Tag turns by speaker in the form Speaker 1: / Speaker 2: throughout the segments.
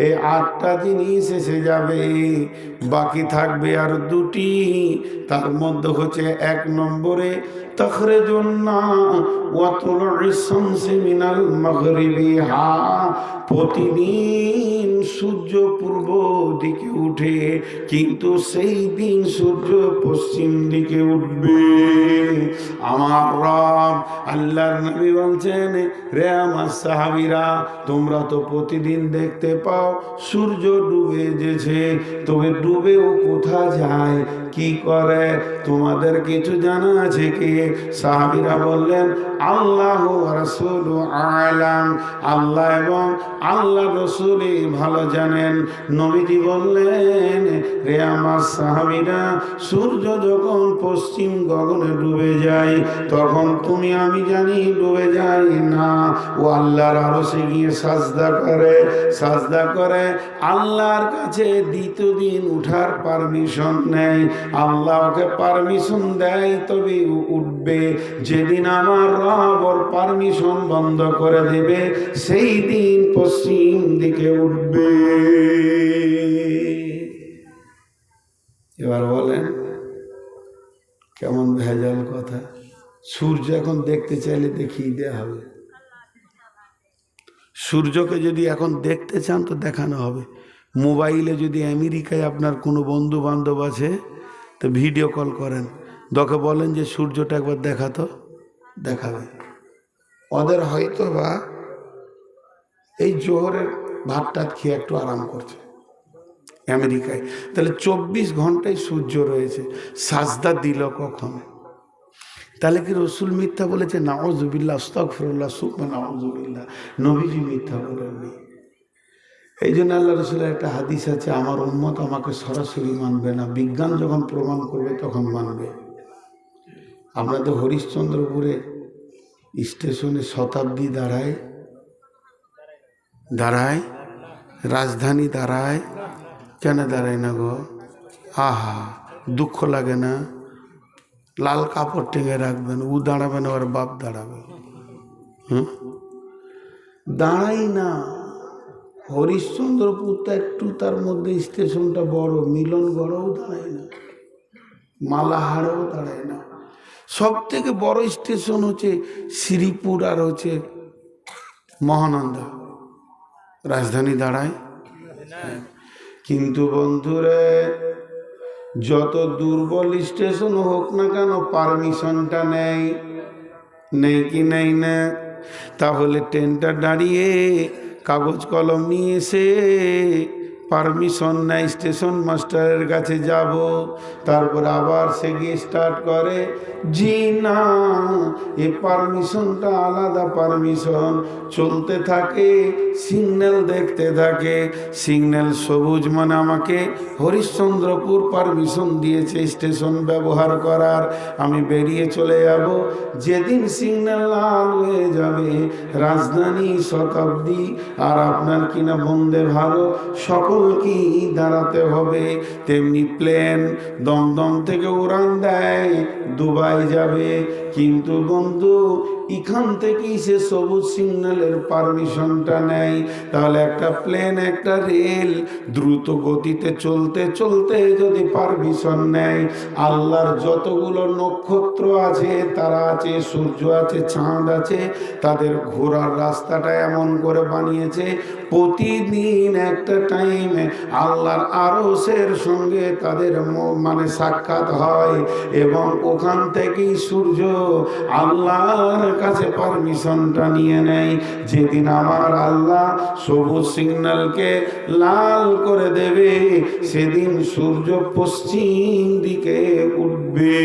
Speaker 1: এই আটটা জিনিস এসে যাবে। বাকি থাকবে আর দুটি। তার মধ্যে হচ্ছে এক নম্বরে প্রতিদিন সূর্য পূর্ব দিকে উঠে, কিন্তু সেই দিন সূর্য পশ্চিম দিকে উঠবে। আমার রব আল্লাহর নবী বলছেন, রে আমার সাহাবিরা, তোমরা তো প্রতিদিন দেখতে পাও, সূর্য ডুবে যেছে তবে ডুবেও কোথা যায়? কি করে? তোমাদের কিছু জানা আছে কি? সাহাবিরা বললেন, আল্লাহ রসুল আলাম। আল্লাহ এবং আল্লাহ রসুলই ভালো জানেন। নবীজি বললেন, রে আমার সাহাবিরা, সূর্য যখন পশ্চিম গগনে ডুবে যায়, তখন তুমি, আমি জানি, ডুবে যাই না। ও আল্লাহর আরও সে গিয়ে সাজদা করে। সাজদা করে আল্লাহর কাছে দ্বিতীয় দিন উঠার পারমিশন নেয়। আল্লাহ ওকে পারমিশন দেয়, তবে উঠবে। যেদিন আমার রব ওর পারমিশন বন্ধ করে দেবে, সেই দিন পশ্চিম দিকে উঠবে। এবার বলেন, কেমন ভেজাল কথা? সূর্য এখন দেখতে চাইলে দেখিয়ে দেওয়া হবে। সূর্যকে যদি এখন দেখতে চান তো দেখানো হবে। মোবাইলে যদি আমেরিকায় আপনার কোনো বন্ধু বান্ধব আছে তো ভিডিও কল করেন। দকে বলেন যে, সূর্যটা একবার দেখাতো দেখাবে। ওদের হয়তো বা এই জোহরের ভাত টাত খেয়ে একটু আরাম করছে। আমেরিকায়। তাহলে চব্বিশ ঘন্টায় সূর্য রয়েছে। সাজদা দিল কখন? তাহলে কি রসুল মিথ্যা বলেছে? নাওজুবিল্লা আস্তফরুল্লাহ সুকমা নাওজুবিল্লা নবীজি মিথ্যা বলেননি। এই জন্য আল্লাহ রসুলের একটা হাদিস আছে, আমার উন্মত আমাকে সরাসরি মানবে না। বিজ্ঞান যখন প্রমাণ করবে, তখন মানবে। আমরা তো হরিশ্চন্দ্রপুরে স্টেশনে শতাব্দী দাঁড়ায় দাঁড়ায়, রাজধানী দাঁড়ায়। কেন দাঁড়ায় না গো? আহা, দুঃখ লাগে না। লাল কাপড় টেঙে রাখবেন ও দাঁড়াবে না, ওর বাপ দাঁড়াবে। হুম? দাঁড়াই না। হরিশ্চন্দ্রপুর তো একটু তার মধ্যে স্টেশনটা বড় মিলনগড়ও দাঁড়ায় না, মালাহারেও দাঁড়ায় না। সব থেকে বড় স্টেশন হচ্ছে শ্রীপুর আর হচ্ছে মহানন্দা। রাজধানী দাঁড়ায়। কিন্তু বন্ধুরে, যত দুর্বল স্টেশন হোক না কেন, পারমিশনটা নেই নেই কি নেই না? তাহলে ট্রেনটা দাঁড়িয়ে কাগজ কলম নিয়ে এসে পারমিশন নেয় স্টেশন মাস্টারের কাছে যাব। তারপর আবার সে গিয়ে স্টার্ট করে, জি না, এ পারমিশনটা আলাদা পারমিশন। চলতে থাকে সিগন্যাল দেখতে থাকে। সিগন্যাল সবুজ মানে আমাকে হরিশ্চন্দ্রপুর পারমিশন দিয়েছে স্টেশন ব্যবহার করার। আমি বেরিয়ে চলে যাব। যেদিন সিগন্যাল লাল হয়ে যাবে, রাজধানী শতাব্দী, আর আপনার কিনা বন্দে ভারত সকলকেই দাঁড়াতে হবে? তেমনি প্লেন দমদম থেকে উড়ান দেয় দুবাই যাবে। কিন্তু বন্ধু, এখান থেকেই সে সবুজ সিগন্যালের পারমিশনটা নেয়। তাহলে একটা প্লেন, একটা রেল দ্রুত গতিতে চলতে চলতে যদি পারমিশন নেয়, আল্লাহর যতগুলো নক্ষত্র আছে, তারা আছে, সূর্য আছে, চাঁদ আছে, তাদের ঘোরার রাস্তাটা এমন করে বানিয়েছে, প্রতিদিন একটা টাইমে আল্লাহর আরসের সঙ্গে তাদের মানে সাক্ষাৎ হয় এবং ওখান থেকেই সূর্য আল্লাহর কাছে পারমিশনটা নিয়ে নেয় যেদিন আমার আল্লাহ সবুজ সিগন্যালকে লাল করে দেবে, সেদিন সূর্য পশ্চিম দিকে উঠবে।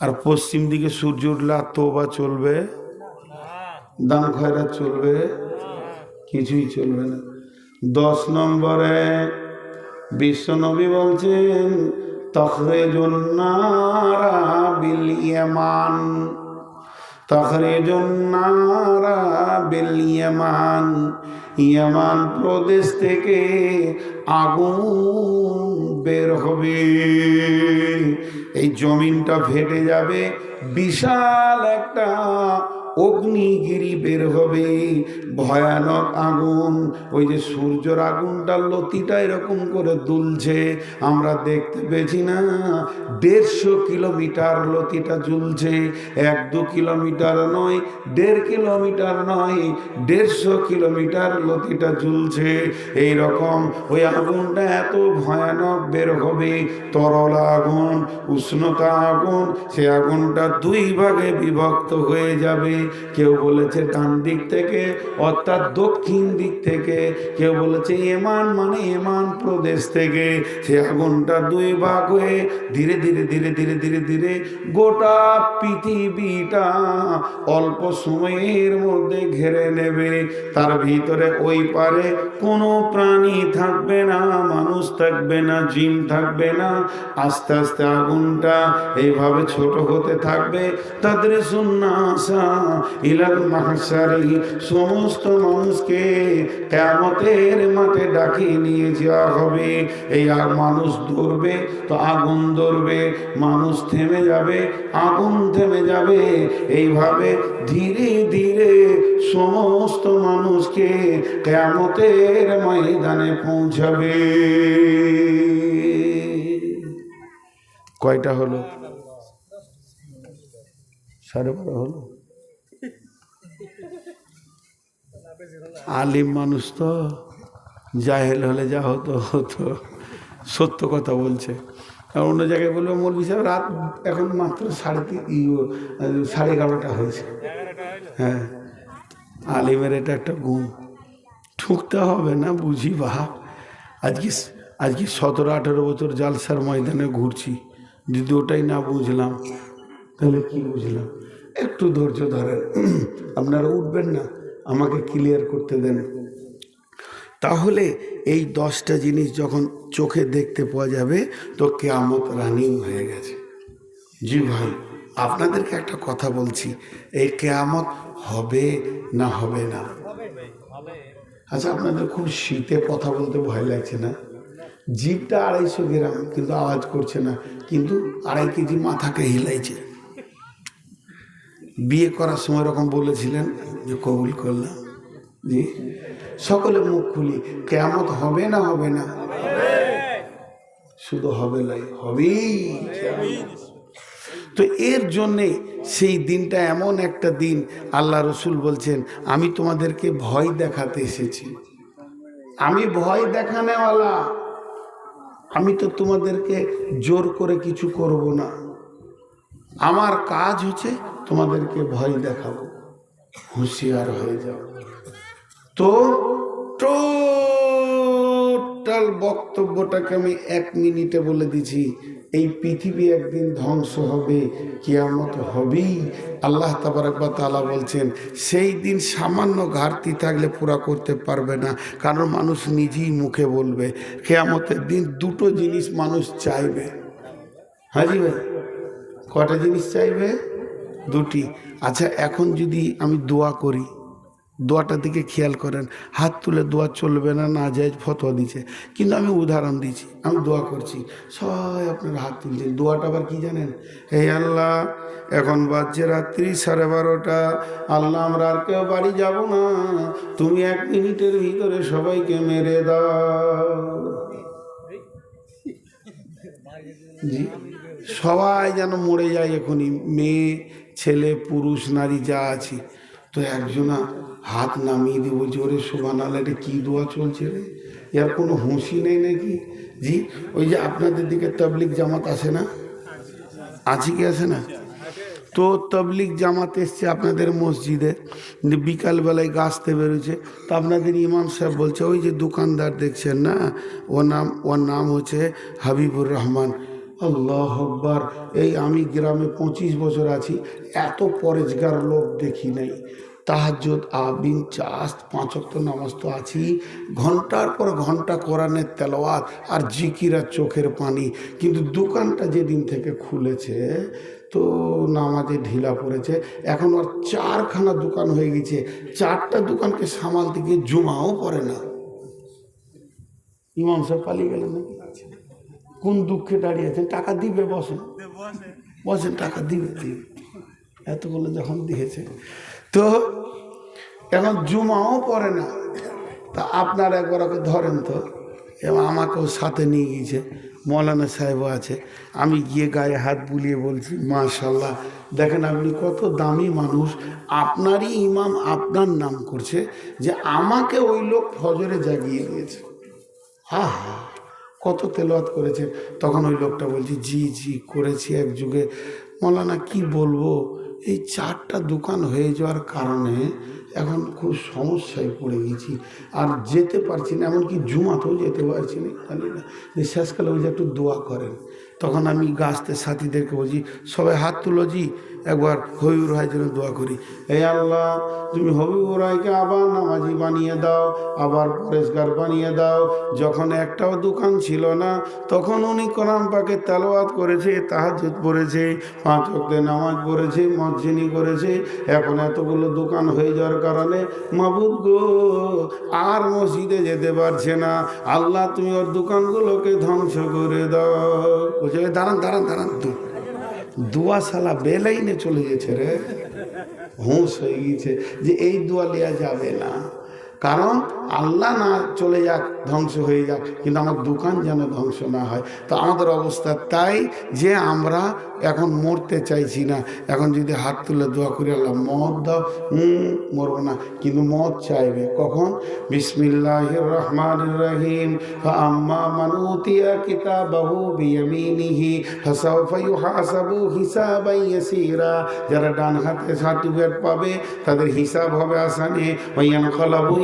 Speaker 1: আর পশ্চিম দিকে সূর্য উঠলে আর তোবা চলবে? দান খয়রাত চলবে? কিছুই চলবে না। দশ নম্বরে বিশ্বনবী বলছেন বিল ইয়ামান তখরেজুন্নারা বিল ইয়ামান ইয়ামান প্রদেশ থেকে আগুন বের হবে। এই জমিনটা ফেটে যাবে। বিশাল একটা অগ্নিগিরি বের হবে। ভয়ানক আগুন। ওই যে সূর্যর আগুনটার লতিটা এরকম করে দুলছে, আমরা দেখতে পেয়েছি না। দেড়শো কিলোমিটার লতিটা ঝুলছে। এক দু কিলোমিটার নয়, দেড় কিলোমিটার নয়, দেড়শো কিলোমিটার লতিটা ঝুলছে। এই রকম ওই আগুনটা এত ভয়ানক বের হবে, তরল আগুন, উষ্ণতা আগুন, সে আগুনটা দুই ভাগে বিভক্ত হয়ে যাবে। কেউ বলেছে ডান দিক থেকে, অর্থাৎ দক্ষিণ দিক থেকে। কেউ বলেছে এমান মানে এমান প্রদেশ থেকে। সে আগুনটা দুই ভাগ হয়ে ধীরে ধীরে ধীরে ধীরে ধীরে ধীরে গোটা পৃথিবীটা অল্প সময়ের মধ্যে ঘেরে নেবে। তার ভিতরে ওই পারে কোনো প্রাণী থাকবে না, মানুষ থাকবে না, জিন থাকবে না। আস্তে আস্তে আগুনটা এইভাবে ছোট হতে থাকবে। তাদের সুন্নাসা ইলাল মাহসারি সমস্ত মানুষকে কেমতের মাঠে ডাকিয়ে নিয়ে যাওয়া হবে। এই আর মানুষ ধরবে তো আগুন ধরবে, মানুষ থেমে যাবে, আগুন থেমে যাবে। এইভাবে ধীরে ধীরে সমস্ত মানুষকে কেমতের ময়দানে পৌঁছাবে। কয়টা হলো? সাড়ে বারো হলো? আলিম মানুষ তো জাহেল হলে যা হতো হতো। সত্য কথা বলছে। আর অন্য জায়গায় বলব মৌলবি সাহেব, রাত এখন মাত্র সাড়ে তিন সাড়ে এগারোটা হয়েছে। হ্যাঁ। আলিমের এটা একটা গুণ। ঠুকতে হবে না, বুঝি বাহা আজকে আজকে সতেরো, আঠেরো বছর জালসার ময়দানে ঘুরছি। যদি ওটাই না বুঝলাম, তাহলে কি বুঝলাম? একটু ধৈর্য ধরেন। আপনারা উঠবেন না। আমাকে ক্লিয়ার করতে দেন। তাহলে এই দশটা জিনিস যখন চোখে দেখতে পাওয়া যাবে, তো কেয়ামত রানিং হয়ে গেছে। জি ভাই, আপনাদেরকে একটা কথা বলছি, এই কেয়ামত হবে না হবে না? আচ্ছা আপনাদের খুব শীতে কথা বলতে ভয় লাগছে না? জিভটা আড়াইশো গ্রাম, কিন্তু আওয়াজ করছে না, কিন্তু আড়াই কেজি মাথাকে হিলাইছে। বিয়ে করার সময় এরকম বলেছিলেন যে কবুল করলাম জি। সকলে মুখ খুলি কেমত হবে না হবে না? শুধু হবে লাই, হবেই। তো এর জন্যে সেই দিনটা এমন একটা দিন, আল্লাহ রসুল বলছেন, আমি তোমাদেরকে ভয় দেখাতে এসেছি। আমি ভয় দেখানেওয়ালা। আমি তো তোমাদেরকে জোর করে কিছু করব না। আমার কাজ হচ্ছে তোমাদেরকে ভয় দেখাবো, হুঁশিয়ার হয়ে যাও তো টোটাল বক্তব্যটাকে আমি এক মিনিটে বলে দিছি এই পৃথিবী একদিন ধ্বংস হবে, কিয়ামত হবেই। আল্লাহ তাবারাকবা তালা বলছেন, সেই দিন সামান্য ঘাটতি থাকলে পুরা করতে পারবে না, কারণ মানুষ নিজেই মুখে বলবে, কেয়ামতের দিন দুটো জিনিস মানুষ চাইবে। হাজি ভাই কটা জিনিস চাইবে? দুটি। আচ্ছা এখন যদি আমি দোয়া করি দোয়াটার দিকে খেয়াল করেন, হাত তুলে দোয়া চলবে না না যায়, ফতোয়া দিচ্ছে। কিন্তু আমি উদাহরণ দিচ্ছি, আমি দোয়া করছি। সবাই আপনার হাত তুলছেন দোয়াটা আবার কি জানেন? হে আল্লাহ, এখন বাজছে রাত্রি সাড়ে বারোটা। আল্লাহ, আমরা আর কেউ বাড়ি যাব না। তুমি এক মিনিটের ভিতরে সবাইকে মেরে দাও। জি। সবাই যেন মরে যায় এখনই। মেয়ে ছেলে, পুরুষ, নারী যা আছে, তো একজনা হাত নামিয়ে দিব জোরে শোভা নালে এটা কী দোয়া চলছে রে? এর কোনো হুঁশি নেই নাকি? জি, ওই যে আপনাদের দিকে তবলিক জামাত আসে না? আছে কি আসে না? তো তবলিক জামাত এসছে আপনাদের মসজিদে বিকালবেলায় গাছতে বেরোচ্ছে, তো আপনাদের ইমাম সাহেব বলছে, ওই যে দোকানদার দেখছেন না? ওর নাম ওর নাম হচ্ছে হাবিবুর রহমান। আল্লাহ এই আমি গ্রামে পঁচিশ বছর আছি, এত পরেজগার লোক দেখি নাই। তাহাজ্জুদ, আবিন, চাস্ত পাঁচক্ত নামাজ তো আছি। ঘণ্টার পর ঘণ্টা কোরআনের তেলাওয়াত আর জিকিরা চোখের পানি। কিন্তু দোকানটা যেদিন থেকে খুলেছে, তো নামাজে ঢিলা পড়েছে। এখন আর চারখানা দোকান হয়ে গেছে। চারটা দোকানকে সামাল গিয়ে জুমাও পড়ে না। ইমাম সাহেব পালিয়ে গেলেন নাকি? কোন দুঃখে দাঁড়িয়ে আছেন? টাকা দিবে বসেন। বসেন। টাকা দিবে দিবে। এতগুলো যখন দিয়েছে। তো এখন জুমাও পড়ে না। তা আপনার একবার ওকে ধরেন তো। এবং আমাকেও সাথে নিয়ে গিয়েছে। মৌলানা সাহেবও আছে। আমি গিয়ে গায়ে হাত বুলিয়ে বলছি মাশাল্লাহ দেখেন আপনি কত দামি মানুষ। আপনারই ইমাম আপনার নাম করছে যে আমাকে ওই লোক ফজরে জাগিয়ে দিয়েছে। হা হা। কত তেলোয়াত করেছে। তখন ওই লোকটা বলছি, জি জি, করেছি এক যুগে। মলানা, কি বলব? এই চারটা দোকান হয়ে যাওয়ার কারণে এখন খুব সমস্যায় পড়ে গেছি। আর যেতে পারছি না, এমনকি জুমাতেও যেতে পারছি না। জানি না। যে শেষকালে ওই যে একটু দোয়া করেন। তখন আমি গাছতে সাথীদেরকে বলছি, সবাই হাত তুলো জি, একবার হবিবুর রায়ের জন্য দোয়া করি। এই আল্লাহ, তুমি হবিবুর রায়কে আবার নামাজি বানিয়ে দাও, আবার পরেশগার বানিয়ে দাও। যখন একটাও দোকান ছিল না, তখন উনি কোরআন পাকে তেলাওয়াত করেছে তাহাজুদ পড়েছে, পাঁচ অক্টে নামাজ পড়েছে মসজিনি করেছে। এখন এতগুলো দোকান হয়ে যাওয়ার কারণে, মাবুদ গো, আর মসজিদে যেতে পারছে না। আল্লাহ, তুমি ওর দোকানগুলোকে ধ্বংস করে দাও। বলছে "এ, দাঁড়ান দাঁড়ান দাঁড়ান দুয়া সালা বেলাইনে চলে গেছে রে। হুঁশ হয়ে গেছে যে এই দোয়া নেওয়া যাবে না। কারণ আল্লাহ না চলে যাক, ধ্বংস হয়ে যাক, কিন্তু আমার দোকান যেন ধ্বংস না হয়। তো আমাদের অবস্থা তাই যে আমরা এখন মরতে চাইছি না। এখন যদি হাত তুলে দোয়া করি, আল্লাহ মদ দাও। হুম মরবো না, কিন্তু মদ চাইবে। কখন? বিসমিল্লাহ রহমান রহিম আম্মা মানুতিয়া কিতাবাহু বিয়ামিনিহি, ফাসাউফা ইউহাসাবু হিসাবান ইয়াসীরা। যারা ডান হাতে সার্টিফিকেট পাবে, তাদের হিসাব হবে আসানে। ওয়ায়ান কলাবু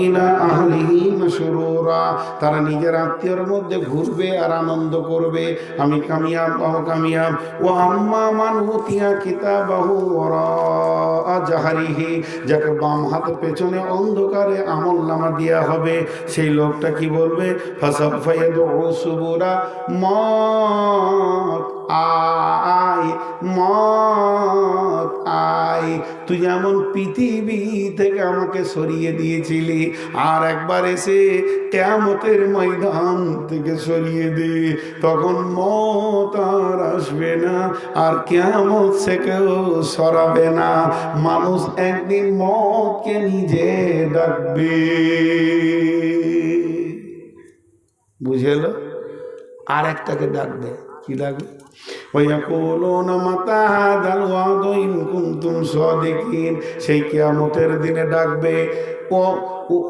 Speaker 1: তারা নিজের আত্মীয়র মধ্যে ঘুরবে আর আনন্দ করবে। আমি কামিয়াব ও কামিয়াব। ও আম্মা মান উতিয়া কিতাবাহু জাহারিহি, যাকে বাম হাতের পেছনে অন্ধকারে আমল নামা দেওয়া হবে। সেই লোকটা কি বলবে? ফাসাব ও সুবুরা মত আয় মত আয়। তুই যেমন পৃথিবী থেকে আমাকে সরিয়ে দিয়েছিলি, আর একবার এসে কেমতের ময়দান থেকে সরিয়ে দে, তখন মত আর আসবে না, আর কেমত সে কেউ সরাবে না। মানুষ একদিন মতকে নিজে ডাকবে। বুঝেল আর একটাকে ডাকবে কি ডাকবে? ويقولون متى هذا الوعد إن كنتم صادقين সেই কিয়ামতের দিনে ডাকবে ও ও-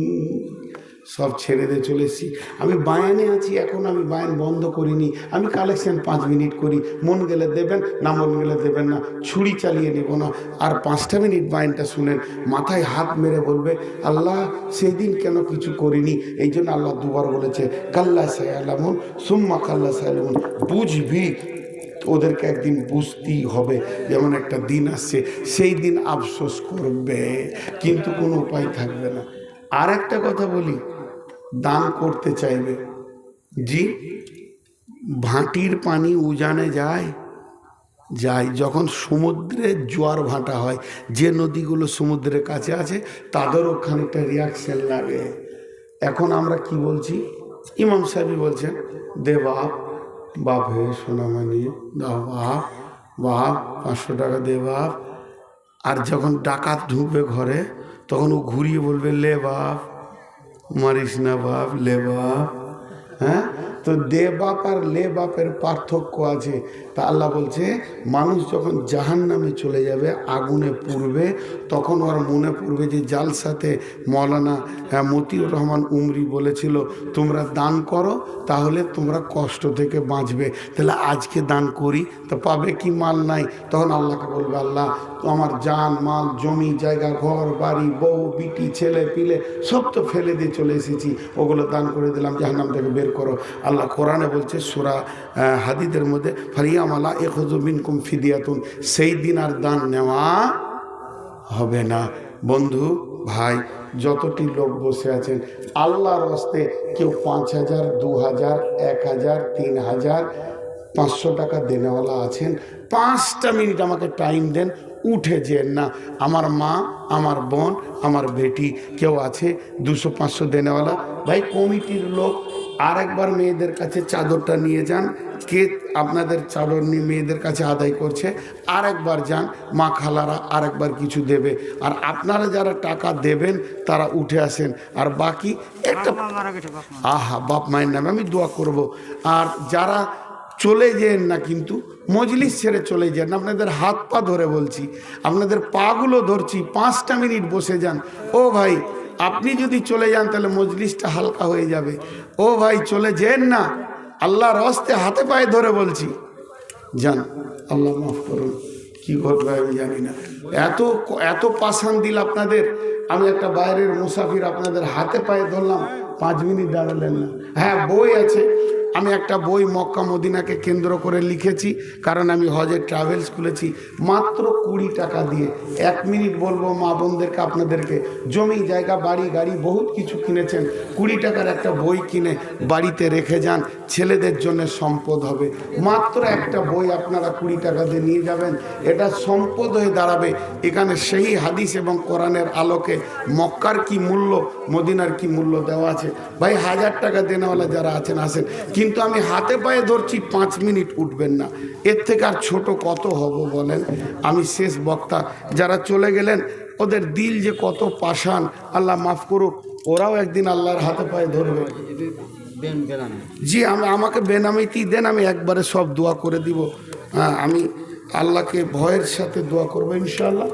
Speaker 1: সব ছেড়ে দিয়ে চলে এসেছি। আমি বায়ানে আছি, এখন আমি বায়ান বন্ধ করিনি। আমি কালেকশন পাঁচ মিনিট করি। মন গেলে দেবেন, না মন গেলে দেবেন না। ছুরি চালিয়ে নেব না। আর পাঁচটা মিনিট বায়ানটা শুনেন, মাথায় হাত মেরে বলবে, আল্লাহ সেই দিন কেন কিছু করিনি? এই জন্য আল্লাহ দুবার বলেছে কাল্লা সায়ালামুন, সুম্মা কাল্লা সায়ালামুন। বুঝবি, ওদেরকে একদিন বুঝতেই হবে। যেমন একটা দিন আসছে, সেই দিন আফসোস করবে। কিন্তু কোনো উপায় থাকবে না। আর একটা কথা বলি দান করতে চাইবে। জি, ভাটির পানি উজানে যায় যায় যখন সমুদ্রে জোয়ার ভাটা হয়। যে নদীগুলো সমুদ্রের কাছে আছে, তাদেরও খানিকটা রিয়াকশন লাগে। এখন আমরা কি বলছি? ইমাম সাহেবই বলছেন, দে বাপ বাপ হে সোনামানি দাও বাপ বাপ, পাঁচশো টাকা দে বাপ। আর যখন ডাকাত ঢুকবে ঘরে, তখন ও ঘুরিয়ে বলবে, লে বাপ মারিস না বাপ লে বাপ হ্যাঁ তো দে বাপ আর লে বাপের পার্থক্য আছে। তা আল্লাহ বলছে মানুষ যখন জাহান নামে চলে যাবে আগুনে পুড়বে তখন ওর মনে পড়বে যে জালসাতে মৌলানা হ্যাঁ, মতিউর রহমান উমরি বলেছিল তোমরা দান করো তাহলে তোমরা কষ্ট থেকে বাঁচবে। তাহলে আজকে দান করি তো পাবে কি মাল নাই? তখন আল্লাহকে বলবে আল্লাহ আমার জান মাল জমি জায়গা ঘর বাড়ি বউ বিটি ছেলে পিলে সব তো ফেলে দিয়ে চলে এসেছি। ওগুলো দান করে দিলাম জাহান্নাম থেকে বের করো। আল্লাহ কোরআনে বলছে, সুরা হাদিদের মধ্যে ফারিয়ামালা এ হজুবিন কুম ফিদিয়াতুন, সেই দিন আর দান নেওয়া হবে না। বন্ধু, ভাই, যতটি লোক বসে আছেন, আল্লাহর হস্তে কেউ পাঁচ হাজার, দু হাজার, এক হাজার, তিন হাজার পাঁচশো টাকা দেনেওয়ালা আছেন পাঁচটা মিনিট আমাকে টাইম দেন উঠে যেন না আমার মা আমার বোন আমার বেটি কেউ আছে দুশো পাঁচশো দেনেওয়ালা? ভাই কমিটির লোক আর একবার মেয়েদের কাছে চাদরটা নিয়ে যান কে আপনাদের চাদর নিয়ে মেয়েদের কাছে আদায় করছে আর একবার যান মা খালারা আর একবার কিছু দেবে আর আপনারা যারা টাকা দেবেন তারা উঠে আসেন আর বাকি একটা আহা বাপ মায়ের নামে আমি দোয়া করব। আর যারা চলে যেন না, কিন্তু মজলিস ছেড়ে চলে যান। আপনাদের হাত পা ধরে বলছি, আপনাদের পাগুলো ধরছি, পাঁচটা মিনিট বসে যান। ও ভাই, আপনি যদি চলে যান, তাহলে মজলিসটা হালকা হয়ে যাবে। ও ভাই, চলে যেন না, আল্লাহর হস্তে হাতে পায়ে ধরে বলছি। যান, আল্লাহ মাফ করুন, কি ঘটবে আমি জানি না। এত এত পাশান দিল আপনাদের, আমি একটা বাইরের মুসাফির আপনাদের হাতে পায়ে ধরলাম, পাঁচ মিনিট দাঁড়ালেন না। হ্যাঁ বই আছে আমি একটা বই মক্কা মদিনাকে কেন্দ্র করে লিখেছি, কারণ আমি হজের ট্রাভেলস খুলেছি, মাত্র কুড়ি টাকা দিয়ে। এক মিনিট বলব মা বোনদেরকে আপনাদেরকে, জমি, জায়গা, বাড়ি, গাড়ি, বহুত কিছু কিনেছেন, কুড়ি টাকার একটা বই কিনে বাড়িতে রেখে যান, ছেলেদের জন্য সম্পদ হবে। মাত্র একটা বই আপনারা কুড়ি টাকা দিয়ে নিয়ে যাবেন, এটা সম্পদ হয়ে দাঁড়াবে। এখানে সেই হাদিস এবং কোরআনের আলোকে মক্কার কি মূল্য, মদিনার কি মূল্য দেওয়া আছে? ভাই, হাজার টাকা দেনেওয়ালা যারা আছেন, আসেন। কিন্তু আমি হাতে পায়ে ধরছি, পাঁচ মিনিট উঠবেন না। এর থেকে আর ছোট কত হব বলেন? আমি শেষ বক্তা। যারা চলে গেলেন, ওদের দিল যে কত পাষাণ, আল্লাহ মাফ করুক, ওরাও একদিন আল্লাহর হাতে পায়ে ধরবে। জি, আমি, আমাকে বেনামিতেই দেন, আমি একবারে সব দোয়া করে দিব। হ্যাঁ আমি আল্লাহকে ভয়ের সাথে দোয়া করব, ইনশাআল্লাহ।